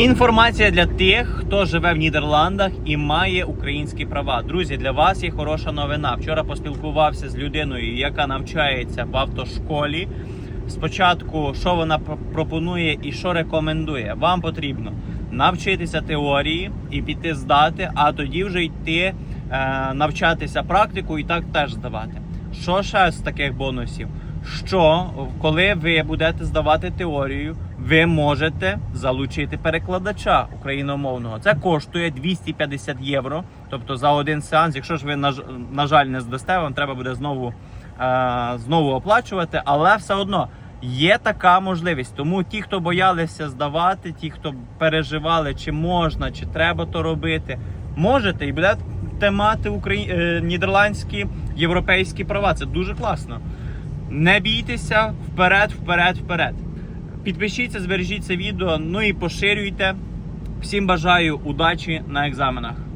Інформація для тих, хто живе в Нідерландах і має українські права. Друзі, для вас є хороша новина. Вчора поспілкувався з людиною, яка навчається в автошколі. Спочатку, що вона пропонує і що рекомендує. Вам потрібно навчитися теорії і піти здати, а тоді вже йти е, навчатися практику і так теж здавати. Що ще з таких бонусів? Що коли ви будете здавати теорію, ви можете залучити перекладача україномовного. Це коштує 250 євро. Тобто за один сеанс, якщо ж ви на, жаль не здасте, вам треба буде знову, е, знову оплачувати, але все одно. Є така можливість, тому ті, хто боялися здавати, ті, хто переживали, чи можна, чи треба то робити, можете і будете мати украї... е, нідерландські європейські права. Це дуже класно. Не бійтеся вперед, вперед, вперед. Підпишіться, збережіть це відео, ну і поширюйте. Всім бажаю удачі на екзаменах.